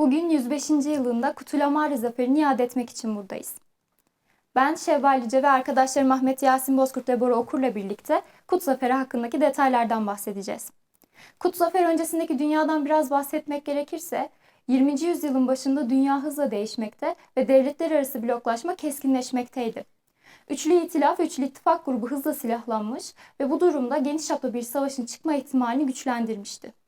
Bugün 105. yılında Kutulamari Zaferi'ni iade etmek için buradayız. Ben Şevval Yüce ve arkadaşlarım Ahmet Yasin Bozkurt ve Bora Okur'la birlikte Kut Zaferi hakkındaki detaylardan bahsedeceğiz. Kut Zaferi öncesindeki dünyadan biraz bahsetmek gerekirse, 20. yüzyılın başında dünya hızla değişmekte ve devletler arası bloklaşma keskinleşmekteydi. Üçlü İtilaf Üçlü İttifak grubu hızla silahlanmış ve bu durumda geniş çaplı bir savaşın çıkma ihtimalini güçlendirmişti.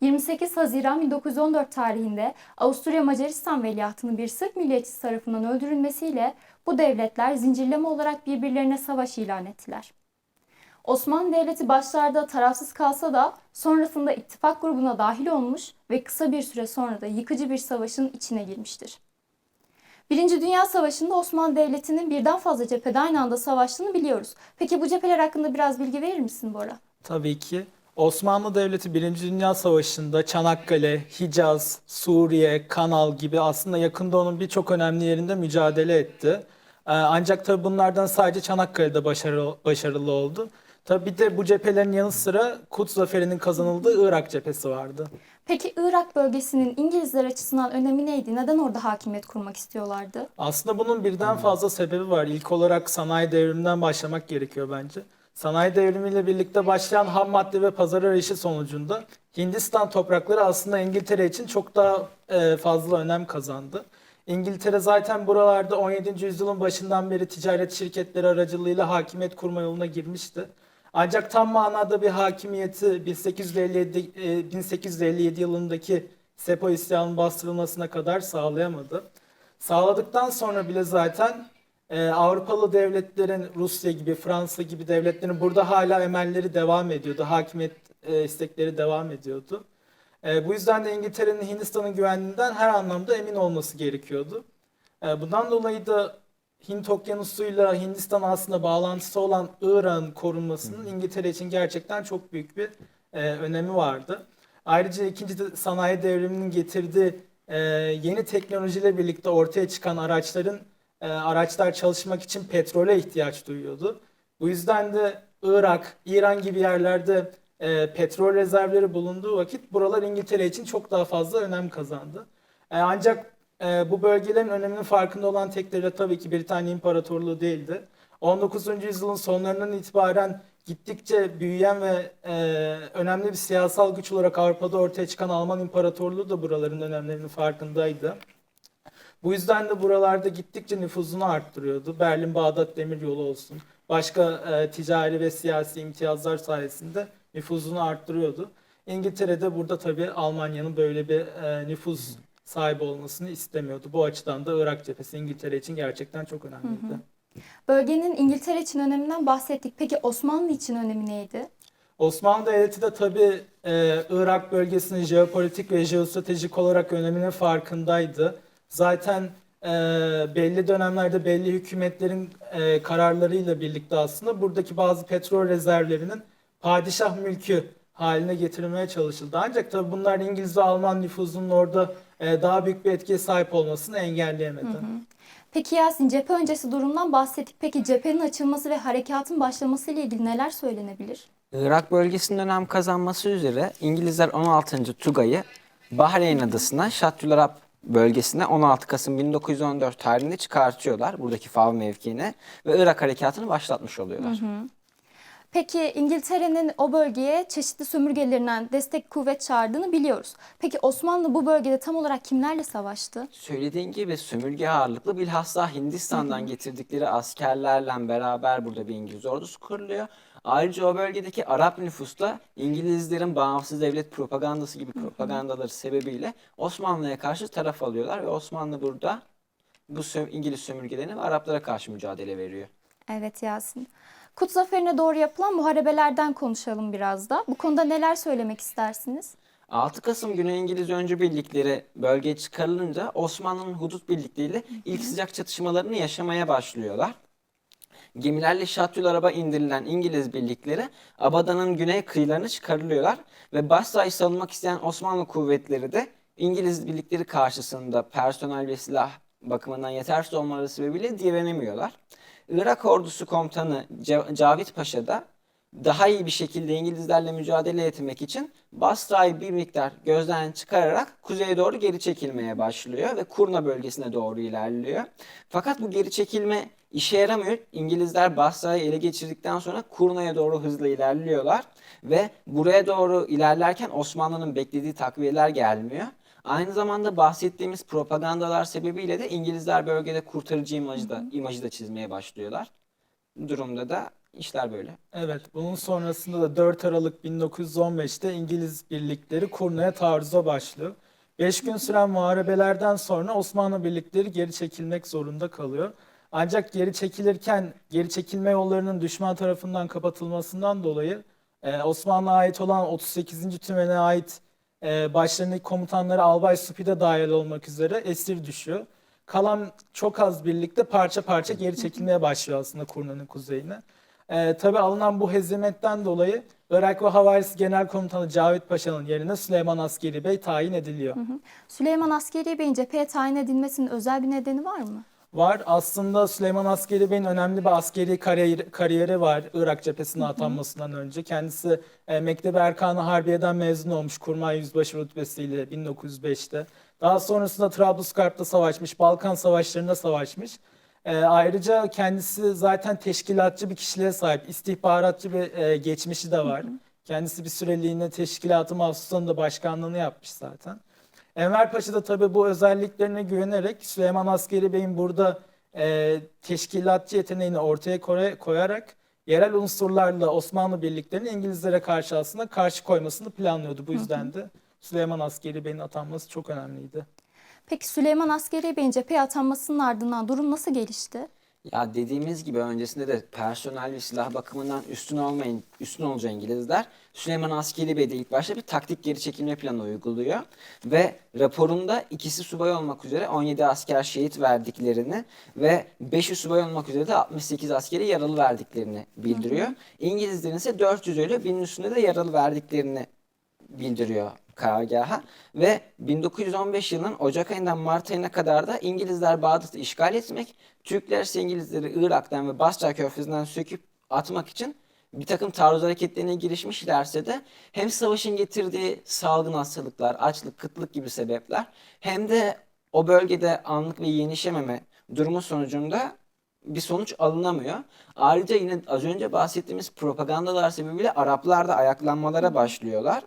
28 Haziran 1914 tarihinde Avusturya Macaristan veliahtının bir Sırp milliyetçisi tarafından öldürülmesiyle bu devletler zincirleme olarak birbirlerine savaş ilan ettiler. Osmanlı Devleti başlarda tarafsız kalsa da sonrasında ittifak grubuna dahil olmuş ve kısa bir süre sonra da yıkıcı bir savaşın içine girmiştir. Birinci Dünya Savaşı'nda Osmanlı Devleti'nin birden fazla cephede aynı anda savaştığını biliyoruz. Peki bu cepheler hakkında biraz bilgi verir misin Bora? Tabii ki. Osmanlı Devleti Birinci Dünya Savaşı'nda Çanakkale, Hicaz, Suriye, Kanal gibi aslında yakın doğunun birçok önemli yerinde mücadele etti. Ee, Ancak tabii bunlardan sadece Çanakkale'de başarılı, başarılı oldu. Tabii bir de bu cephelerin yanı sıra Kut Zaferi'nin kazanıldığı Irak cephesi vardı. Peki Irak bölgesinin İngilizler açısından önemi neydi? Neden orada hakimiyet kurmak istiyorlardı? Aslında bunun birden fazla sebebi var. İlk olarak sanayi devriminden başlamak gerekiyor bence. Sanayi devrimiyle birlikte başlayan ham madde ve pazar arayışı sonucunda Hindistan toprakları aslında İngiltere için çok daha e, fazla önem kazandı. İngiltere zaten buralarda 17. yüzyılın başından beri ticaret şirketleri aracılığıyla hakimiyet kurma yoluna girmişti. Ancak tam manada bir hakimiyeti 1857, e, 1857 yılındaki Sepo isyanının bastırılmasına kadar sağlayamadı. Sağladıktan sonra bile zaten e, Avrupalı devletlerin Rusya gibi, Fransa gibi devletlerin burada hala emelleri devam ediyordu. Hakimiyet e, istekleri devam ediyordu. E, bu yüzden de İngiltere'nin Hindistan'ın güvenliğinden her anlamda emin olması gerekiyordu. E, bundan dolayı da Hint Okyanusu'yla Hindistan aslında bağlantısı olan Irak'ın korunmasının İngiltere için gerçekten çok büyük bir e, önemi vardı. Ayrıca ikinci de sanayi devriminin getirdiği e, yeni teknolojiyle birlikte ortaya çıkan araçların e, araçlar çalışmak için petrole ihtiyaç duyuyordu. Bu yüzden de Irak, İran gibi yerlerde e, petrol rezervleri bulunduğu vakit buralar İngiltere için çok daha fazla önem kazandı. E, ancak e, bu bölgelerin öneminin farkında olan tek devlet tabii ki Britanya İmparatorluğu değildi. 19. yüzyılın sonlarından itibaren gittikçe büyüyen ve e, önemli bir siyasal güç olarak Avrupa'da ortaya çıkan Alman İmparatorluğu da buraların önemlerinin farkındaydı. Bu yüzden de buralarda gittikçe nüfuzunu arttırıyordu. Berlin-Bağdat Demiryolu olsun. Başka e, ticari ve siyasi imtiyazlar sayesinde nüfuzunu arttırıyordu. İngiltere'de burada tabii Almanya'nın böyle bir e, nüfuz sahibi olmasını istemiyordu. Bu açıdan da Irak cephesi İngiltere için gerçekten çok önemliydi. Bölgenin İngiltere için öneminden bahsettik. Peki Osmanlı için önemi neydi? Osmanlı Devleti de tabii e, Irak bölgesinin jeopolitik ve jeostratejik olarak öneminin farkındaydı. Zaten e, belli dönemlerde belli hükümetlerin e, kararlarıyla birlikte aslında buradaki bazı petrol rezervlerinin padişah mülkü haline getirilmeye çalışıldı. Ancak tabii bunlar İngiliz ve Alman nüfuzunun orada e, daha büyük bir etkiye sahip olmasını engelleyemedi. Peki Yasin cephe öncesi durumdan bahsettik. Peki cephenin açılması ve harekatın başlaması ile ilgili neler söylenebilir? Irak bölgesinin önem kazanması üzere İngilizler 16. Tugay'ı Bahreyn adasına Şatülarab bölgesine 16 Kasım 1914 tarihinde çıkartıyorlar buradaki Fav mevkiine ve Irak harekatını başlatmış oluyorlar. Peki İngiltere'nin o bölgeye çeşitli sömürgelerinden destek kuvvet çağırdığını biliyoruz. Peki Osmanlı bu bölgede tam olarak kimlerle savaştı? Söylediğin gibi sömürge ağırlıklı bilhassa Hindistan'dan getirdikleri askerlerle beraber burada bir İngiliz ordusu kuruluyor. Ayrıca o bölgedeki Arap nüfusla İngilizlerin bağımsız devlet propagandası gibi propagandaları sebebiyle Osmanlı'ya karşı taraf alıyorlar ve Osmanlı burada bu İngiliz sömürgelerine ve Araplara karşı mücadele veriyor. Evet Yasin. Kut Zaferi'ne doğru yapılan muharebelerden konuşalım biraz da. Bu konuda neler söylemek istersiniz? 6 Kasım günü İngiliz öncü birlikleri bölgeye çıkarılınca Osmanlı'nın hudut birlikleriyle ilk sıcak çatışmalarını yaşamaya başlıyorlar. Gemilerle Şatül Arab'a indirilen İngiliz birlikleri Abada'nın güney kıyılarına çıkarılıyorlar ve Basra'yı savunmak isteyen Osmanlı kuvvetleri de İngiliz birlikleri karşısında personel ve silah bakımından yetersiz olmaları sebebiyle direnemiyorlar. Irak ordusu komutanı Cavit Paşa da daha iyi bir şekilde İngilizlerle mücadele etmek için Basra'yı bir miktar gözden çıkararak kuzeye doğru geri çekilmeye başlıyor ve Kurna bölgesine doğru ilerliyor. Fakat bu geri çekilme işe yaramıyor. İngilizler Basra'yı ele geçirdikten sonra Kurna'ya doğru hızla ilerliyorlar ve buraya doğru ilerlerken Osmanlı'nın beklediği takviyeler gelmiyor. Aynı zamanda bahsettiğimiz propagandalar sebebiyle de İngilizler bölgede kurtarıcı imajı da, imajı da çizmeye başlıyorlar. Bu durumda da işler böyle. Evet, bunun sonrasında da 4 Aralık 1915'te İngiliz birlikleri Kurna'ya taarruza başlıyor. 5 gün süren muharebelerden sonra Osmanlı birlikleri geri çekilmek zorunda kalıyor. Ancak geri çekilirken geri çekilme yollarının düşman tarafından kapatılmasından dolayı e, Osmanlı'ya ait olan 38. Tümen'e ait e, başlarındaki komutanları Albay Supi de dahil olmak üzere esir düşüyor. Kalan çok az birlikte parça parça geri çekilmeye başlıyor aslında Kurna'nın kuzeyine. Ee, tabii alınan bu hezimetten dolayı Irak ve Havarisi Genel Komutanı Cavit Paşa'nın yerine Süleyman Askeri Bey tayin ediliyor. Süleyman Askeri Bey'in cepheye tayin edilmesinin özel bir nedeni var mı? Var aslında Süleyman Askeri Bey'in önemli bir askeri kariyer- kariyeri var Irak cephesine atanmasından önce. Kendisi e, Mektebi Erkanı Harbiye'den mezun olmuş Kurmay Yüzbaşı rütbesiyle 1905'te. Daha sonrasında Trablusgarp'ta savaşmış, Balkan Savaşları'nda savaşmış. E, ayrıca kendisi zaten teşkilatçı bir kişiliğe sahip, istihbaratçı bir e, geçmişi de var. Kendisi bir süreliğine teşkilatı mahsusanın da başkanlığını yapmış zaten. Enver Paşa da tabii bu özelliklerine güvenerek Süleyman Askeri Bey'in burada e, teşkilatçı yeteneğini ortaya koy- koyarak yerel unsurlarla Osmanlı birliklerini İngilizlere karşı aslında karşı koymasını planlıyordu. Bu yüzden de Süleyman Askeri Bey'in atanması çok önemliydi. Peki Süleyman Askeri Bey'in cepheye atanmasının ardından durum nasıl gelişti? Ya dediğimiz gibi öncesinde de personel ve silah bakımından üstün olmayın, üstün olunca İngilizler Süleyman Askeri Bey de ilk başta bir taktik geri çekilme planı uyguluyor ve raporunda ikisi subay olmak üzere 17 asker şehit verdiklerini ve 5'i subay olmak üzere de 68 askeri yaralı verdiklerini bildiriyor. İngilizlerin ise 400 ölü, 1000'in üstünde de yaralı verdiklerini bildiriyor karargaha ve 1915 yılının Ocak ayından Mart ayına kadar da İngilizler Bağdat'ı işgal etmek, Türkler ise İngilizleri Irak'tan ve Basra Körfezi'nden söküp atmak için bir takım taarruz hareketlerine girişmişlerse de hem savaşın getirdiği salgın hastalıklar, açlık, kıtlık gibi sebepler hem de o bölgede anlık ve yenişememe durumu sonucunda bir sonuç alınamıyor. Ayrıca yine az önce bahsettiğimiz propagandalar sebebiyle Araplar da ayaklanmalara başlıyorlar.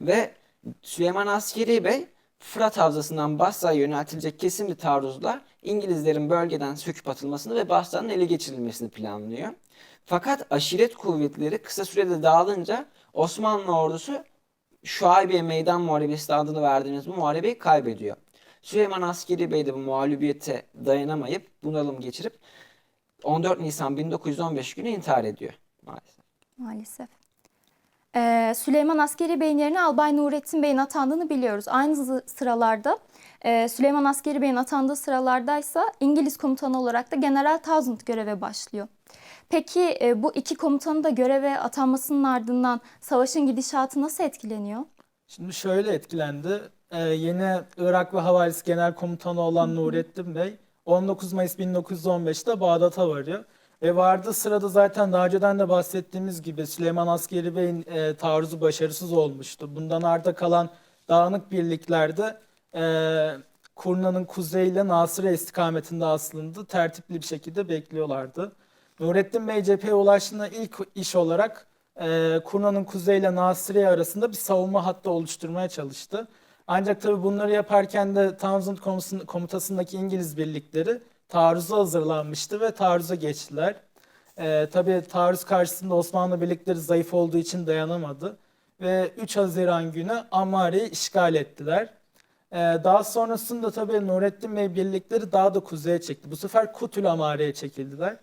Ve Süleyman Askeri Bey Fırat Havzası'ndan Basra'ya yöneltilecek kesin bir taarruzla İngilizlerin bölgeden söküp atılmasını ve Basra'nın ele geçirilmesini planlıyor. Fakat aşiret kuvvetleri kısa sürede dağılınca Osmanlı ordusu Şuaybiye Meydan Muharebesi adını verdiğimiz bu muharebeyi kaybediyor. Süleyman Askeri Bey de bu mağlubiyete dayanamayıp bunalım geçirip 14 Nisan 1915 günü intihar ediyor maalesef. Maalesef. Ee, Süleyman Askeri Bey'in yerine Albay Nurettin Bey'in atandığını biliyoruz. Aynı sıralarda e, Süleyman Askeri Bey'in atandığı sıralardaysa İngiliz komutanı olarak da General Townsend göreve başlıyor. Peki e, bu iki komutanın da göreve atanmasının ardından savaşın gidişatı nasıl etkileniyor? Şimdi şöyle etkilendi. Ee, yeni Irak ve Havarisi Genel Komutanı olan Nurettin Bey 19 Mayıs 1915'te Bağdat'a varıyor. Ve vardığı sırada zaten daha önceden de bahsettiğimiz gibi Süleyman Askeri Bey'in e, taarruzu başarısız olmuştu. Bundan arda kalan dağınık birliklerde e, Kurna'nın kuzeyiyle Nasırya istikametinde aslında tertipli bir şekilde bekliyorlardı. Nurettin Bey cepheye ulaştığında ilk iş olarak e, Kurna'nın kuzeyiyle Nasırya arasında bir savunma hattı oluşturmaya çalıştı. Ancak tabii bunları yaparken de Townsend komutasındaki İngiliz birlikleri taarruza hazırlanmıştı ve taarruza geçtiler. E, tabii taarruz karşısında Osmanlı birlikleri zayıf olduğu için dayanamadı ve 3 Haziran günü Ammare'yi işgal ettiler. Ee, daha sonrasında tabii Nurettin Bey birlikleri daha da kuzeye çekti. Bu sefer Kutül Amare'ye çekildiler.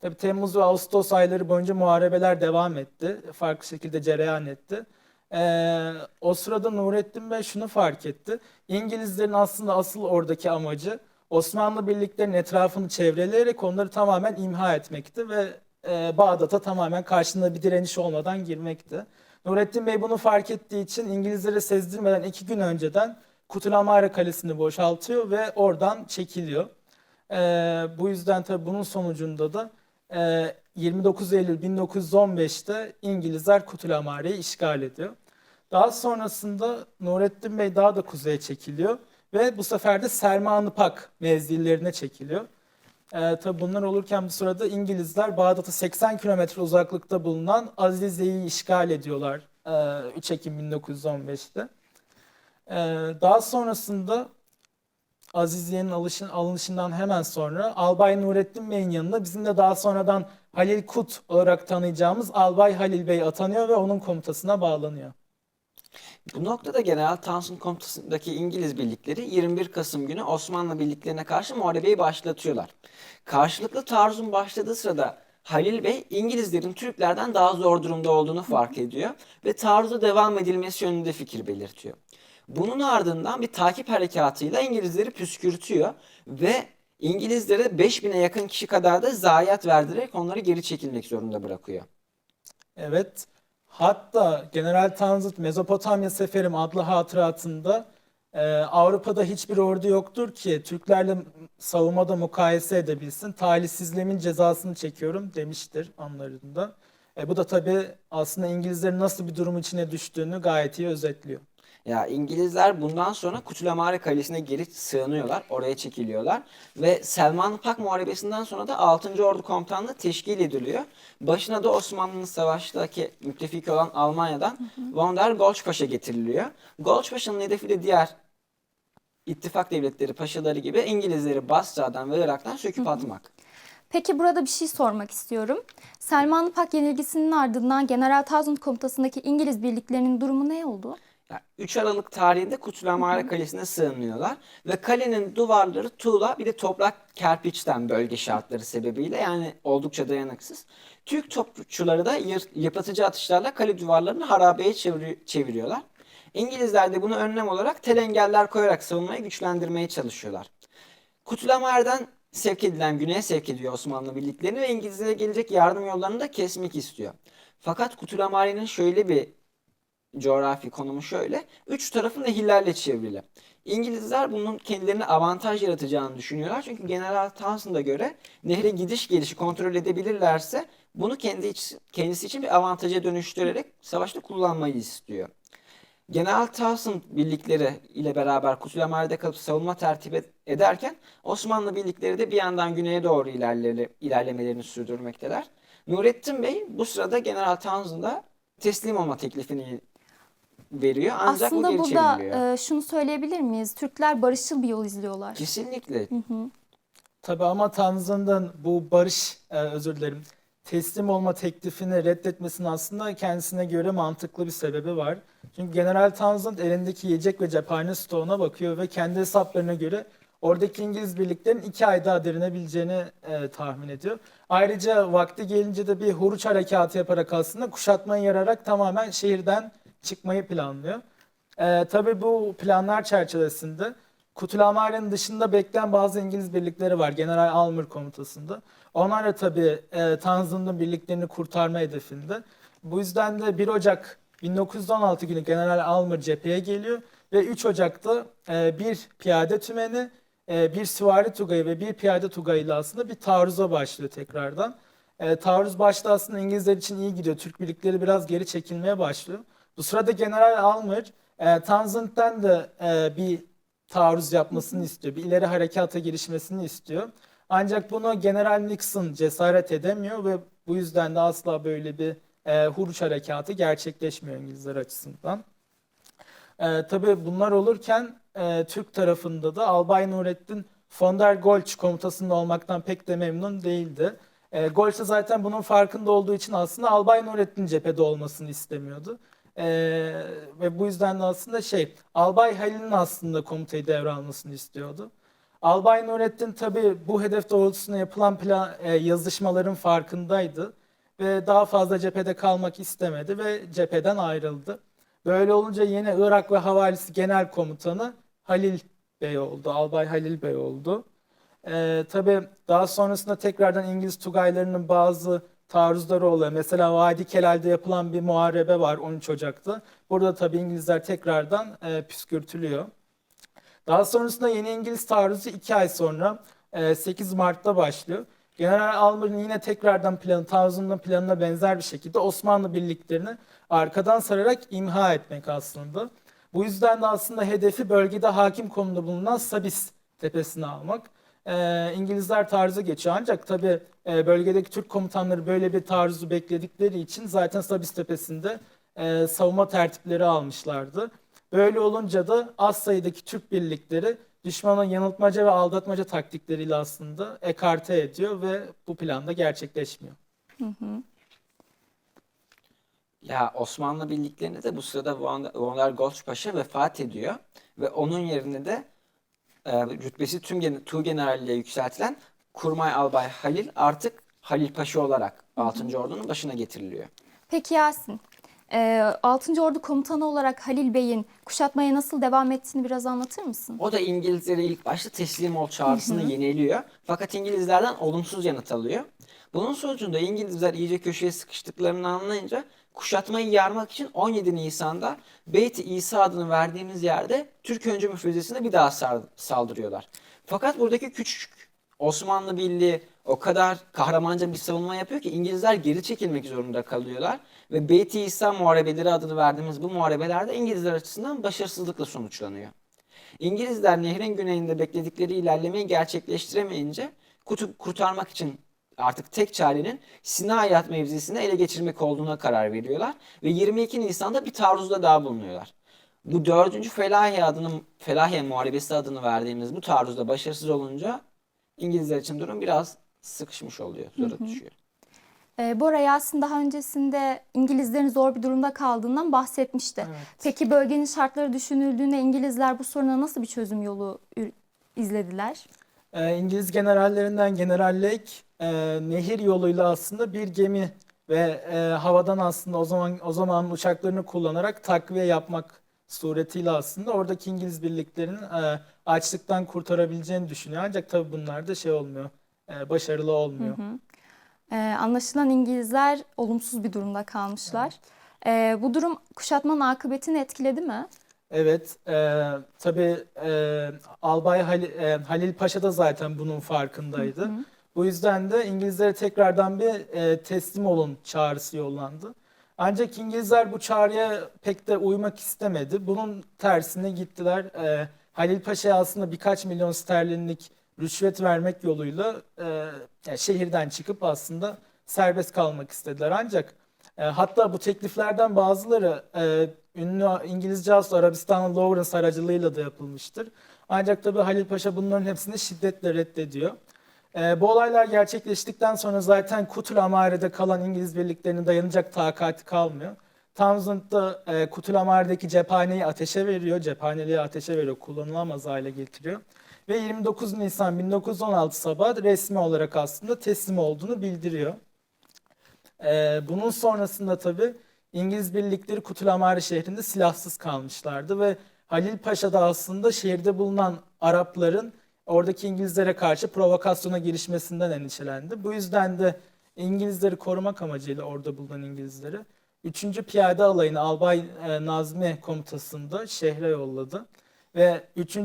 Tabii Temmuz ve Ağustos ayları boyunca muharebeler devam etti. Farklı şekilde cereyan etti. Ee, o sırada Nurettin Bey şunu fark etti. İngilizlerin aslında asıl oradaki amacı Osmanlı birliklerinin etrafını çevreleyerek onları tamamen imha etmekti ve e, Bağdat'a tamamen karşında bir direniş olmadan girmekti. Nurettin Bey bunu fark ettiği için İngilizlere sezdirmeden iki gün önceden Kutulamare Kalesi'ni boşaltıyor ve oradan çekiliyor. Ee, bu yüzden tabii bunun sonucunda da e, 29 Eylül 1915'te İngilizler Kutulamare'yi işgal ediyor. Daha sonrasında Nurettin Bey daha da kuzeye çekiliyor ve bu sefer de Selmanlıpak mevzilerine çekiliyor. Ee, tabi bunlar olurken bu sırada İngilizler Bağdat'a 80 kilometre uzaklıkta bulunan Azize'yi işgal ediyorlar e, 3 Ekim 1915'te. Ee, daha sonrasında Aziziye'nin alışın, alınışından hemen sonra Albay Nurettin Bey'in yanına bizim de daha sonradan Halil Kut olarak tanıyacağımız Albay Halil Bey atanıyor ve onun komutasına bağlanıyor. Bu noktada General Townsend komutasındaki İngiliz birlikleri 21 Kasım günü Osmanlı birliklerine karşı muharebeyi başlatıyorlar. Karşılıklı taarruzun başladığı sırada Halil Bey İngilizlerin Türklerden daha zor durumda olduğunu fark ediyor ve taarruza devam edilmesi yönünde fikir belirtiyor. Bunun ardından bir takip harekatıyla İngilizleri püskürtüyor ve İngilizlere 5000'e yakın kişi kadar da zayiat verdirerek onları geri çekilmek zorunda bırakıyor. Evet. Hatta General Tanzut Mezopotamya Seferim adlı hatıratında e, Avrupa'da hiçbir ordu yoktur ki Türklerle savunmada mukayese edebilsin. Talihsizliğimin cezasını çekiyorum demiştir anlarında. E, bu da tabii aslında İngilizlerin nasıl bir durum içine düştüğünü gayet iyi özetliyor. Ya İngilizler bundan sonra Kutlamare Kalesi'ne geri sığınıyorlar, oraya çekiliyorlar ve Selmanlı-Pak Muharebesi'nden sonra da 6. Ordu Komutanlığı teşkil ediliyor. Başına da Osmanlı'nın savaştaki müttefiki olan Almanya'dan von der Goltz getiriliyor. Goltz hedefi de diğer ittifak devletleri paşaları gibi İngilizleri Basra'dan ve Irak'tan söküp atmak. Peki burada bir şey sormak istiyorum. Selmanlı Pak yenilgisinin ardından General Townsend komutasındaki İngiliz birliklerinin durumu ne oldu? Ya, 3 Aralık tarihinde Kutlamare Kalesi'ne sığınıyorlar ve kalenin duvarları tuğla bir de toprak kerpiçten bölge şartları sebebiyle yani oldukça dayanıksız. Türk topçuları da yıpratıcı atışlarla kale duvarlarını harabeye çeviri- çeviriyorlar. İngilizler de bunu önlem olarak tel engeller koyarak savunmayı güçlendirmeye çalışıyorlar. Kutulamer'den sevk edilen güneye sevk ediyor Osmanlı birliklerini ve İngilizlere gelecek yardım yollarını da kesmek istiyor. Fakat Kutulamer'in şöyle bir coğrafi konumu şöyle. Üç tarafı nehirlerle çevrili. İngilizler bunun kendilerine avantaj yaratacağını düşünüyorlar. Çünkü General Townsend'a göre nehre gidiş gelişi kontrol edebilirlerse bunu kendi kendisi için bir avantaja dönüştürerek savaşta kullanmayı istiyor. General Townsend birlikleri ile beraber Kutulamer'de kalıp savunma tertip ed- ederken Osmanlı birlikleri de bir yandan güneye doğru ilerleri, ilerlemelerini sürdürmekteler. Nurettin Bey bu sırada General Townsend'a teslim olma teklifini veriyor ancak bu Aslında geri burada çevriliyor. e, şunu söyleyebilir miyiz? Türkler barışçıl bir yol izliyorlar. Kesinlikle. Tabii ama Tanzan'ın bu barış, e, özür dilerim, teslim olma teklifini reddetmesinin aslında kendisine göre mantıklı bir sebebi var. Çünkü General Townsend elindeki yiyecek ve cephane stoğuna bakıyor ve kendi hesaplarına göre oradaki İngiliz birliklerin iki ay daha direnebileceğini e, tahmin ediyor. Ayrıca vakti gelince de bir huruç harekatı yaparak aslında kuşatmayı yararak tamamen şehirden çıkmayı planlıyor. Ee, tabii bu planlar çerçevesinde Kutulamare'nin dışında bekleyen bazı İngiliz birlikleri var. General Almer komutasında. Onlar da tabii e, Tanzan'ın birliklerini kurtarma hedefinde. Bu yüzden de 1 Ocak 1916 günü General Almer cepheye geliyor ve 3 Ocak'ta e, bir piyade tümeni, e, bir süvari tugayı ve bir piyade tugayıyla aslında bir taarruza başlıyor tekrardan. E, taarruz başta aslında İngilizler için iyi gidiyor. Türk birlikleri biraz geri çekilmeye başlıyor. Sırada General Almer e, Townsend'den de e, bir taarruz yapmasını istiyor. Bir ileri harekata girişmesini istiyor. Ancak bunu General Nixon cesaret edemiyor ve bu yüzden de asla böyle bir e, huruç harekatı gerçekleşmiyor İngilizler açısından. E, tabii bunlar olurken e, Türk tarafında da Albay Nurettin von der Goltz komutasında olmaktan pek de memnun değildi. E, Goltz de zaten bunun farkında olduğu için aslında Albay Nurettin cephede olmasını istemiyordu. E, ve bu yüzden de aslında şey Albay Halil'in aslında komutayı devralmasını istiyordu. Albay Nurettin tabii bu hedef doğrultusunda yapılan plan, e, yazışmaların farkındaydı ve daha fazla cephede kalmak istemedi ve cepheden ayrıldı. Böyle olunca yine Irak ve Havalisi Genel Komutanı Halil Bey oldu, Albay Halil Bey oldu. Ee, tabii daha sonrasında tekrardan İngiliz Tugaylarının bazı taarruzları oluyor. Mesela Vadi Kelal'de yapılan bir muharebe var 13 Ocak'ta. Burada tabii İngilizler tekrardan e, püskürtülüyor. Daha sonrasında yeni İngiliz taarruzu 2 ay sonra e, 8 Mart'ta başlıyor. General Almer'in yine tekrardan planı, Townsend'ın planına benzer bir şekilde Osmanlı birliklerini arkadan sararak imha etmek aslında. Bu yüzden de aslında hedefi bölgede hakim konumda bulunan Sabis tepesine almak. Ee, İngilizler taarruza geçiyor ancak tabii e, bölgedeki Türk komutanları böyle bir taarruzu bekledikleri için zaten Sabis tepesinde e, savunma tertipleri almışlardı. Böyle olunca da az sayıdaki Türk birlikleri düşmanın yanıltmaca ve aldatmaca taktikleriyle aslında ekarte ediyor ve bu plan da gerçekleşmiyor. Ya Osmanlı birliklerinde de bu sırada Von Von der Goltz Paşa vefat ediyor ve onun yerine de e, rütbesi tüm gen Tuğgeneralliğe yükseltilen Kurmay Albay Halil artık Halil Paşa olarak 6. Ordu'nun başına getiriliyor. Peki Yasin, e, 6. Ordu Komutanı olarak Halil Bey'in kuşatmaya nasıl devam ettiğini biraz anlatır mısın? O da İngilizlere ilk başta teslim ol çağrısını yeniliyor. Fakat İngilizlerden olumsuz yanıt alıyor. Bunun sonucunda İngilizler iyice köşeye sıkıştıklarını anlayınca kuşatmayı yarmak için 17 Nisan'da Beyt-i İsa adını verdiğimiz yerde Türk öncü müfrezesine bir daha saldırıyorlar. Fakat buradaki küçük Osmanlı Birliği o kadar kahramanca bir savunma yapıyor ki İngilizler geri çekilmek zorunda kalıyorlar. Ve Beyt-i İsa muharebeleri adını verdiğimiz bu muharebelerde İngilizler açısından başarısızlıkla sonuçlanıyor. İngilizler nehrin güneyinde bekledikleri ilerlemeyi gerçekleştiremeyince kutu- kurtarmak için artık tek çarenin Sina Hayat mevzisini ele geçirmek olduğuna karar veriyorlar ve 22 Nisan'da bir taarruzda daha bulunuyorlar. Bu dördüncü Felahiye adının Felahiye Muharebesi adını verdiğimiz bu taarruzda başarısız olunca İngilizler için durum biraz sıkışmış oluyor, zora düşüyor. E, Bora Yasin daha öncesinde İngilizlerin zor bir durumda kaldığından bahsetmişti. Evet. Peki bölgenin şartları düşünüldüğünde İngilizler bu soruna nasıl bir çözüm yolu izlediler? Ee, İngiliz generallerinden General Lake e, nehir yoluyla aslında bir gemi ve e, havadan aslında o zaman o zaman uçaklarını kullanarak takviye yapmak suretiyle aslında oradaki İngiliz birliklerinin e, açlıktan kurtarabileceğini düşünüyor. Ancak tabii bunlar da şey olmuyor, e, başarılı olmuyor. E, anlaşılan İngilizler olumsuz bir durumda kalmışlar. E, bu durum kuşatmanın akıbetini etkiledi mi? Evet, e, tabii e, Albay Halil, e, Halil Paşa da zaten bunun farkındaydı. Bu yüzden de İngilizlere tekrardan bir e, teslim olun çağrısı yollandı. Ancak İngilizler bu çağrıya pek de uymak istemedi. Bunun tersine gittiler. E, Halil Paşa'ya aslında birkaç milyon sterlinlik rüşvet vermek yoluyla e, yani şehirden çıkıp aslında serbest kalmak istediler. Ancak e, hatta bu tekliflerden bazıları e, ünlü İngiliz casus Arabistanlı Lawrence aracılığıyla da yapılmıştır. Ancak tabii Halil Paşa bunların hepsini şiddetle reddediyor. E, bu olaylar gerçekleştikten sonra zaten Kutul Amare'de kalan İngiliz birliklerinin dayanacak takati kalmıyor. Townsend da e, Kutul Amare'deki cephaneyi ateşe veriyor, cephaneliği ateşe veriyor, kullanılamaz hale getiriyor. Ve 29 Nisan 1916 sabahı resmi olarak aslında teslim olduğunu bildiriyor. Ee, bunun sonrasında tabii İngiliz birlikleri Kutlamari şehrinde silahsız kalmışlardı ve Halil Paşa da aslında şehirde bulunan Arapların oradaki İngilizlere karşı provokasyona girişmesinden endişelendi. Bu yüzden de İngilizleri korumak amacıyla orada bulunan İngilizleri 3. Piyade Alayı'nı Albay e, Nazmi komutasında şehre yolladı. Ve 3.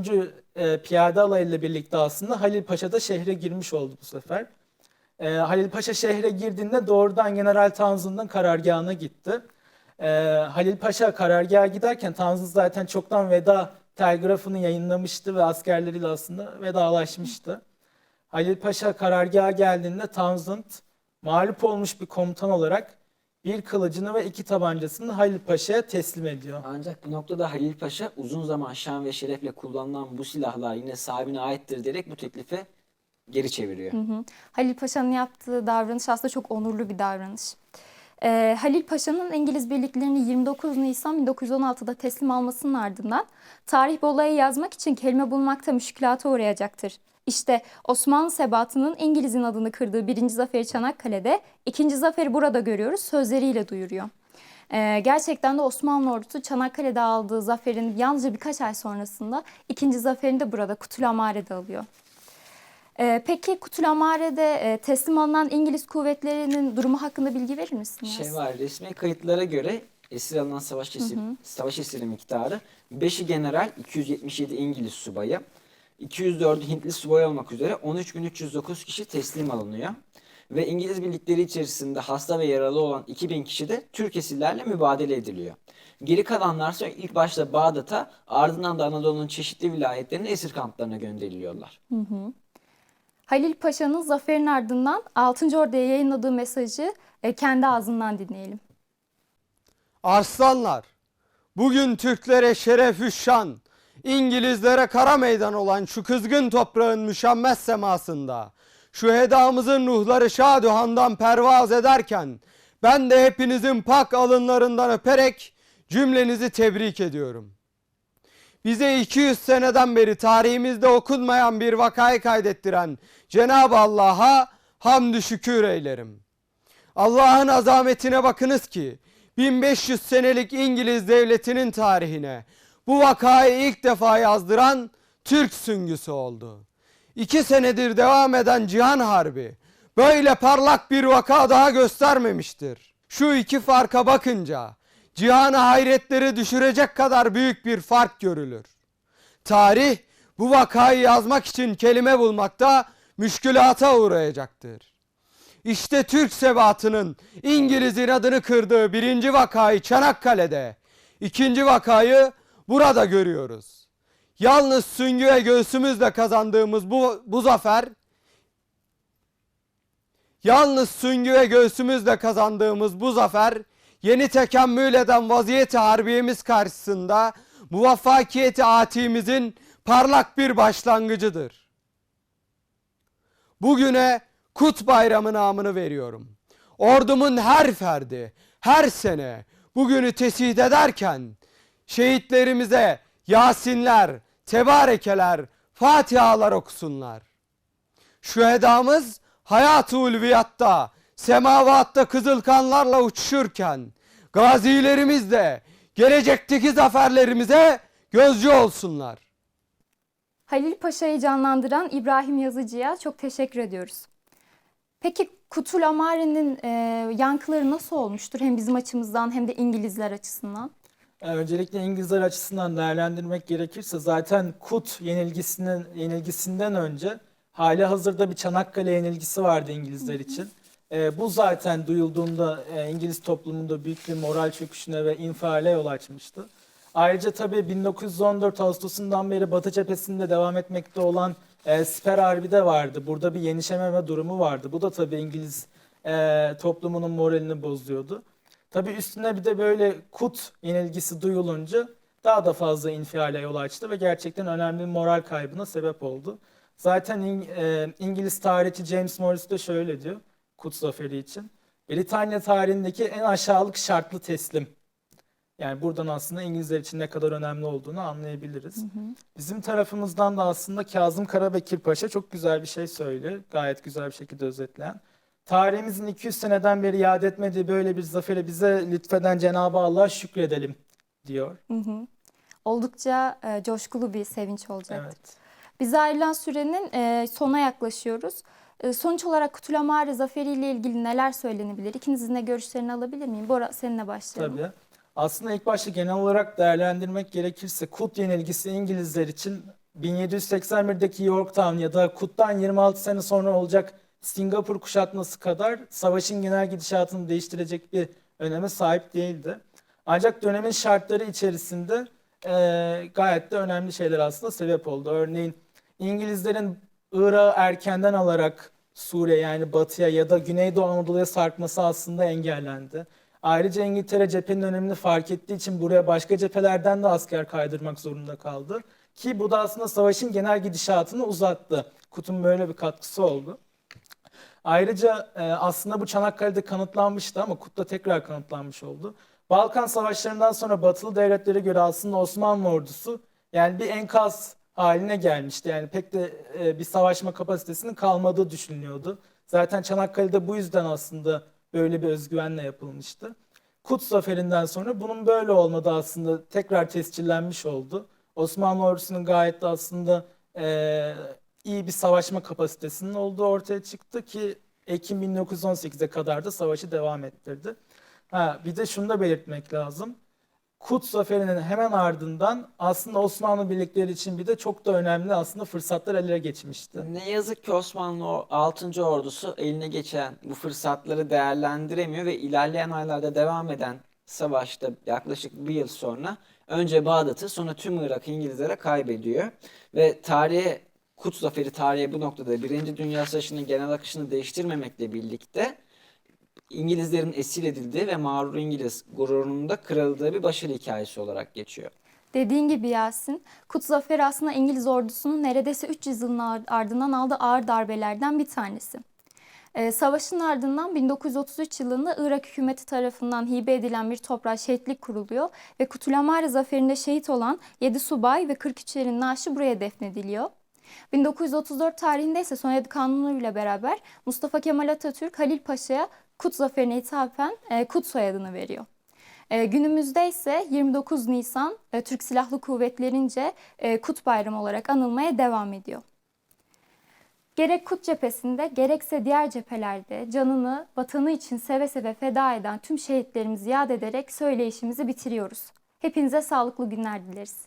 E, Piyade Alayı ile birlikte aslında Halil Paşa da şehre girmiş oldu bu sefer. E, Halil Paşa şehre girdiğinde doğrudan General Townsend'ın karargahına gitti. Halil Paşa karargaha giderken Townsend zaten çoktan veda telgrafını yayınlamıştı ve askerleriyle aslında vedalaşmıştı. Halil Paşa karargaha geldiğinde Townsend mağlup olmuş bir komutan olarak bir kılıcını ve iki tabancasını Halil Paşa'ya teslim ediyor. Ancak bu noktada Halil Paşa uzun zaman şan ve şerefle kullanılan bu silahlar yine sahibine aittir diyerek bu teklifi geri çeviriyor. Halil Paşa'nın yaptığı davranış aslında çok onurlu bir davranış. Ee, Halil Paşa'nın İngiliz birliklerini 29 Nisan 1916'da teslim almasının ardından tarih bu olayı yazmak için kelime bulmakta müşkülata uğrayacaktır. İşte Osmanlı sebatının İngiliz'in adını kırdığı birinci zaferi Çanakkale'de, ikinci zaferi burada görüyoruz sözleriyle duyuruyor. Ee, gerçekten de Osmanlı ordusu Çanakkale'de aldığı zaferin yalnızca birkaç ay sonrasında ikinci zaferini de burada Kutulamare'de alıyor. Ee, peki Kutulamare'de e, teslim alınan İngiliz kuvvetlerinin durumu hakkında bilgi verir misiniz? Şey var resmi kayıtlara göre esir alınan savaş esiri, savaş esiri miktarı 5'i general 277 İngiliz subayı 204 Hintli subay olmak üzere 13.309 kişi teslim alınıyor. Ve İngiliz birlikleri içerisinde hasta ve yaralı olan 2000 kişi de Türk esirlerle mübadele ediliyor. Geri kalanlarsa ilk başta Bağdat'a ardından da Anadolu'nun çeşitli vilayetlerine esir kamplarına gönderiliyorlar. Halil Paşa'nın zaferin ardından 6. Ordu'ya yayınladığı mesajı e, kendi ağzından dinleyelim. Arslanlar, bugün Türklere şeref şan, İngilizlere kara meydan olan şu kızgın toprağın müşemmes semasında, şu hedamızın ruhları şaduhandan pervaz ederken, ben de hepinizin pak alınlarından öperek cümlenizi tebrik ediyorum. Bize 200 seneden beri tarihimizde okunmayan bir vakayı kaydettiren Cenab-ı Allah'a hamdü şükür eylerim. Allah'ın azametine bakınız ki 1500 senelik İngiliz devletinin tarihine bu vakayı ilk defa yazdıran Türk süngüsü oldu. İki senedir devam eden Cihan Harbi böyle parlak bir vaka daha göstermemiştir. Şu iki farka bakınca cihana hayretleri düşürecek kadar büyük bir fark görülür. Tarih bu vakayı yazmak için kelime bulmakta müşkülata uğrayacaktır. İşte Türk sebatının İngiliz'in adını kırdığı birinci vakayı Çanakkale'de, ikinci vakayı burada görüyoruz. Yalnız süngü ve göğsümüzle kazandığımız bu, bu zafer, yalnız süngü ve göğsümüzle kazandığımız bu zafer, yeni tekemmül eden vaziyeti harbiyemiz karşısında muvaffakiyeti atimizin parlak bir başlangıcıdır. Bugüne Kut Bayramı namını veriyorum. Ordumun her ferdi, her sene bugünü tesih ederken şehitlerimize Yasinler, Tebarekeler, Fatihalar okusunlar. Şühedamız hayat-ı ulviyatta, semavatta kızıl kanlarla uçuşurken gazilerimiz de gelecekteki zaferlerimize gözcü olsunlar. Halil Paşa'yı canlandıran İbrahim Yazıcı'ya çok teşekkür ediyoruz. Peki Kutul Amari'nin e, yankıları nasıl olmuştur? Hem bizim açımızdan hem de İngilizler açısından. Ee, Öncelikle İngilizler açısından değerlendirmek gerekirse zaten Kut yenilgisinin yenilgisinden önce hali hazırda bir Çanakkale yenilgisi vardı İngilizler için. Ee, bu zaten duyulduğunda e, İngiliz toplumunda büyük bir moral çöküşüne ve infiale yol açmıştı. Ayrıca tabii 1914 Ağustos'undan beri Batı cephesinde devam etmekte olan e, Siper Harbi de vardı. Burada bir yenişememe durumu vardı. Bu da tabii İngiliz e, toplumunun moralini bozuyordu. Tabii üstüne bir de böyle Kut yenilgisi duyulunca daha da fazla infiale yol açtı ve gerçekten önemli bir moral kaybına sebep oldu. Zaten İng- e, İngiliz tarihçi James Morris de şöyle diyor Kut Zaferi için. Britanya tarihindeki en aşağılık şartlı teslim. Yani buradan aslında İngilizler için ne kadar önemli olduğunu anlayabiliriz. Bizim tarafımızdan da aslında Kazım Karabekir Paşa çok güzel bir şey söylüyor. Gayet güzel bir şekilde özetleyen. Tarihimizin 200 seneden beri yad etmediği böyle bir zafere bize lütfeden Cenab-ı Allah'a şükredelim diyor. Hı hı. Oldukça e, coşkulu bir sevinç olacak. Evet. Bize ayrılan sürenin e, sona yaklaşıyoruz. E, sonuç olarak Kutul Amari Zaferi ile ilgili neler söylenebilir? İkinizin de görüşlerini alabilir miyim? Bora seninle başlayalım. Tabii. Aslında ilk başta genel olarak değerlendirmek gerekirse Kut yenilgisi İngilizler için 1781'deki Yorktown ya da Kut'tan 26 sene sonra olacak Singapur kuşatması kadar savaşın genel gidişatını değiştirecek bir öneme sahip değildi. Ancak dönemin şartları içerisinde eee, gayet de önemli şeyler aslında sebep oldu. Örneğin İngilizlerin Irak'ı erkenden alarak Suriye yani batıya ya da Güneydoğu Anadolu'ya sarkması aslında engellendi. Ayrıca İngiltere cephenin önemini fark ettiği için buraya başka cephelerden de asker kaydırmak zorunda kaldı. Ki bu da aslında savaşın genel gidişatını uzattı. Kut'un böyle bir katkısı oldu. Ayrıca e, aslında bu Çanakkale'de kanıtlanmıştı ama Kut'ta tekrar kanıtlanmış oldu. Balkan Savaşları'ndan sonra batılı devletlere göre aslında Osmanlı ordusu yani bir enkaz haline gelmişti. Yani pek de e, bir savaşma kapasitesinin kalmadığı düşünülüyordu. Zaten Çanakkale'de bu yüzden aslında böyle bir özgüvenle yapılmıştı. Kut Zaferi'nden sonra bunun böyle olmadığı aslında tekrar tescillenmiş oldu. Osmanlı ordusunun gayet de aslında e, iyi bir savaşma kapasitesinin olduğu ortaya çıktı ki Ekim 1918'e kadar da savaşı devam ettirdi. Ha, bir de şunu da belirtmek lazım. Kut Zaferi'nin hemen ardından aslında Osmanlı birlikleri için bir de çok da önemli aslında fırsatlar ele geçmişti. Ne yazık ki Osmanlı o 6. ordusu eline geçen bu fırsatları değerlendiremiyor ve ilerleyen aylarda devam eden savaşta yaklaşık bir yıl sonra önce Bağdat'ı sonra tüm Irak'ı İngilizlere kaybediyor. Ve tarihe Kut Zaferi tarihe bu noktada Birinci Dünya Savaşı'nın genel akışını değiştirmemekle birlikte İngilizlerin esir edildiği ve mağrur İngiliz gururunun da kırıldığı bir başarı hikayesi olarak geçiyor. Dediğin gibi Yasin, Kut Zaferi aslında İngiliz ordusunun neredeyse 300 yılın ar- ardından aldığı ağır darbelerden bir tanesi. Ee, savaşın ardından 1933 yılında Irak hükümeti tarafından hibe edilen bir toprağa şehitlik kuruluyor ve Kutlulamare Zaferi'nde şehit olan 7 subay ve 43 erin naaşı buraya defnediliyor. 1934 tarihinde ise Sovyet Kanunu ile beraber Mustafa Kemal Atatürk Halil Paşa'ya Kut Zaferi'ne ithafen e, Kut soyadını veriyor. E, günümüzde ise 29 Nisan e, Türk Silahlı Kuvvetlerince e, Kut Bayramı olarak anılmaya devam ediyor. Gerek Kut cephesinde gerekse diğer cephelerde canını vatanı için seve seve feda eden tüm şehitlerimizi yad ederek söyleyişimizi bitiriyoruz. Hepinize sağlıklı günler dileriz.